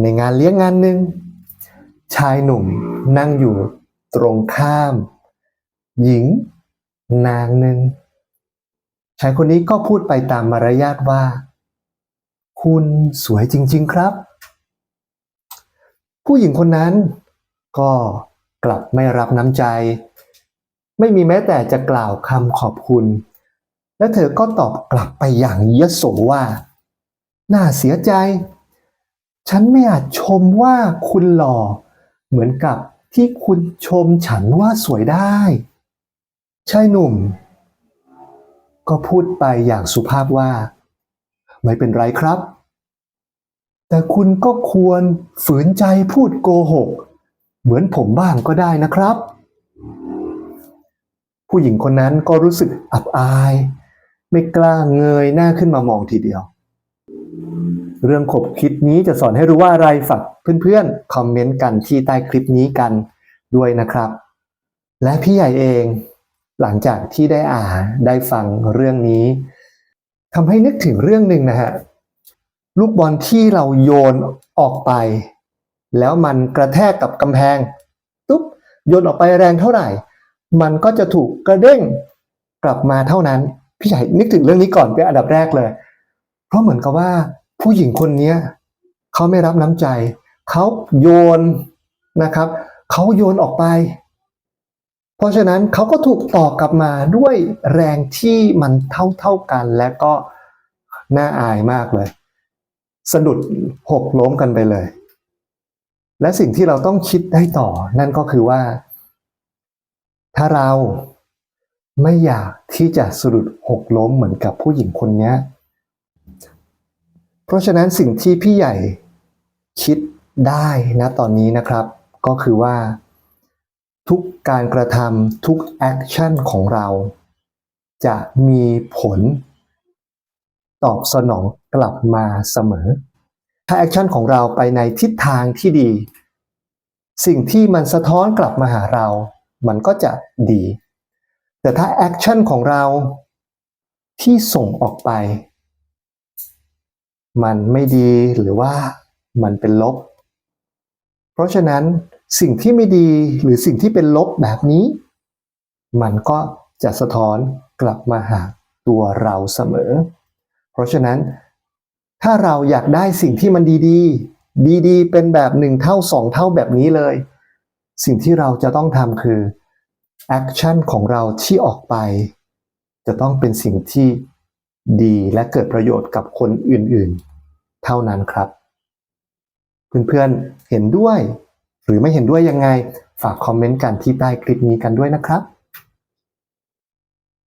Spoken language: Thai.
ในงานเลี้ยงงานหนึ่งชายหนุ่มนั่งอยู่ตรงข้าม หญิง นางหนึ่งชายคนนี้ก็พูดไปตามมารยาทว่า คุณสวยจริง ๆ ครับ ผู้หญิงคนนั้นก็กลับไม่รับน้ำใจ ไม่มีแม้แต่จะกล่าวคำขอบคุณ และเธอก็ตอบกลับไปอย่างเยโสว่า น่าเสียใจ ฉันไม่อาจชมว่าคุณหล่อ เหมือนกับที่คุณชมฉันว่าสวยได้ ชายหนุ่ม ก็พูดไปอย่างสุภาพว่า ไม่เป็นไรครับ แต่คุณก็ควรฝืนใจพูดโกหก เหมือนผมบ้างก็ได้นะครับ ผู้หญิงคนนั้นก็รู้สึกอับอาย ไม่กล้าเงยหน้าขึ้นมามองทีเดียว เรื่องขบคิดนี้จะสอนให้รู้ว่าอะไรฝากเพื่อนๆคอมเมนต์กันที่ใต้คลิปนี้กันด้วยนะครับ และพี่ใหญ่เองหลังจากที่ได้อ่านได้ฟังเรื่องนี้ทำให้นึกถึงเรื่องหนึ่งนะฮะลูกบอลที่เราโยนออกไป แล้วมันกระแทกกับกำแพงตุ๊บโยนออกไปแรงเท่าไหร่ มันก็จะถูกกระเด้งกลับมาเท่านั้น พี่ใหญ่นึกถึงเรื่องนี้ก่อนเป็นอันดับแรกเลย เพราะเหมือนกับว่า ผู้หญิงคนเนี้ยเขาไม่รับน้ำใจ เขาโยนนะครับ เขาโยนออกไป เพราะฉะนั้นเขาก็ถูกตอบกลับมาด้วยแรงที่มันเท่าเท่ากันและก็น่าอายมากเลย สะดุดหกล้มกันไปเลย และสิ่งที่เราต้องคิดได้ต่อ นั่นก็คือว่า ถ้าเราไม่อยากที่จะสะดุดหกล้มเหมือนกับผู้หญิงคนนี้ ราะฉะนั้นสิ่งที่พี่ใหญ่คิดได้นะตอนนี้นะครับ ก็คือว่า ทุกการกระทำทุกแอคชั่นของเรา จะมีผล ตอบสนองกลับมาเสมอ ถ้าแอคชั่นของเราไปในทิศทางที่ดี สิ่งที่มันสะท้อนกลับมาหาเรา มันก็จะดี แต่ถ้าแอคชั่นของเราที่ส่งออกไป มันไม่ดีหรือว่ามันเป็นลบ เพราะฉะนั้นสิ่งที่ไม่ดีหรือสิ่งที่เป็นลบแบบนี้ มันก็จะสะท้อนกลับมาหาตัวเราเสมอ เพราะฉะนั้น ถ้าเราอยากได้สิ่งที่มันดีๆ ดีๆ เป็นแบบหนึ่งเท่าสองเท่าแบบนี้เลย สิ่งที่เราจะต้องทำคือแอคชั่นของเราที่ออกไป จะต้องเป็นสิ่งที่ ดีและเกิดประโยชน์กับคนอื่นๆ เท่านั้นครับ เพื่อนๆเห็นด้วย หรือไม่เห็นด้วยยังไง ฝากคอมเมนต์กันที่ใต้คลิปนี้กันด้วยนะครับ